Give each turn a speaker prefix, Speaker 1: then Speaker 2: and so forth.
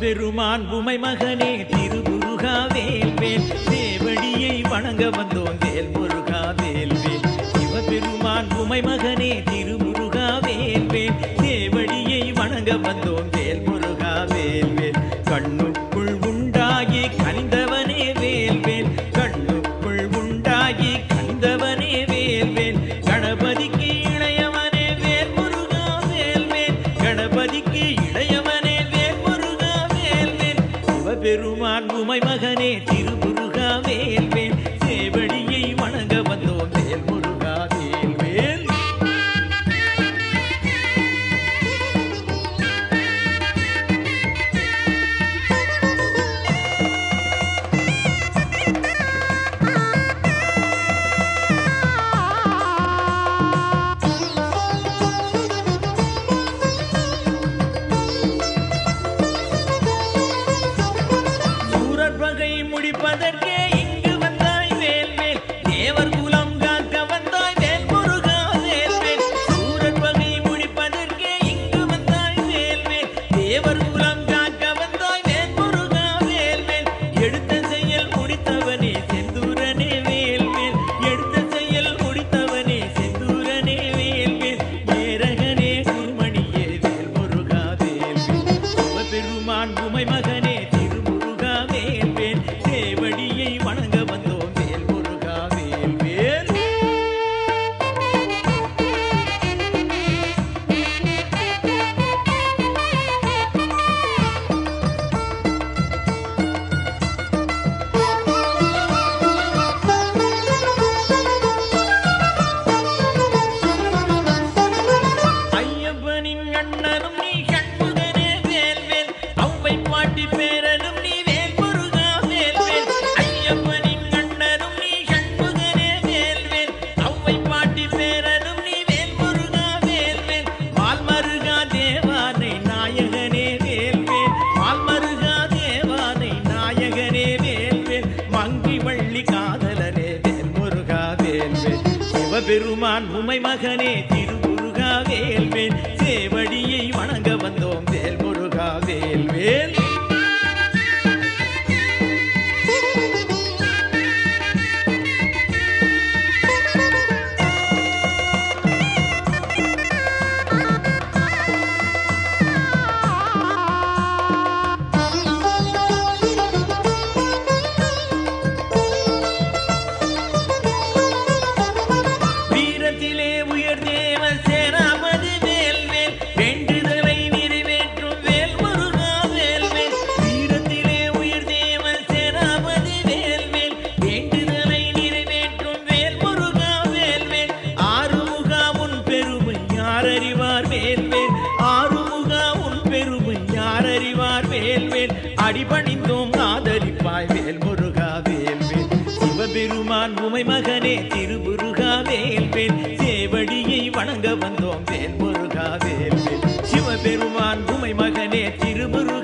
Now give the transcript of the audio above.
Speaker 1: சிவபெருமான் உமை மகனே திருமுருகா வேல்வேல். தேவடியை வணங்க வந்தோம் வேல் முருகா வேல்வேல். சிவபெருமான் உமை மகனே திருமுருகா வேல்வேல். தேவடியை வணங்க வந்தோம் வேல் முருகா வேல்வேல். கண்ணுக்குள் உண்டாகி கனிந்தவனே வேல்வேல். கண்ணுக்குள் உண்டாகி பெருமான் உமை மகனே பகை முடிப்பதற்கே இங்கு வந்தாய் வேல் மேல் தேவர் குலம் காக்க வந்தாய் வேல் முருகா வேல் மேல் சூரன் பகை முடிப்பதற்கே இங்கு வந்தாய் வேல் மேல் தேவர் குலம் காக்க வந்தாய் வேல் முருகா வேல் மேல் எடுத்த செயல் முடித்தவர் பெருமான் உமை மகனே திருமுருகா வேல்வேல். சேவடியை வணங்க வந்தோம் வேல் முருகா வேல்வேல். பெருமை யார் அறிவார் வேல்வேல்? அடிபணிந்தோம் ஆதரிப்பாய் வேல் முருகா வேல்வேல். சிவபெருமான் உமை மகனே திருமுருகா வேல்வேல். சேவடியை வணங்க வந்தோம் வேல் முருகா வேல்வேல். சிவபெருமான் உமை மகனே திருமுருகா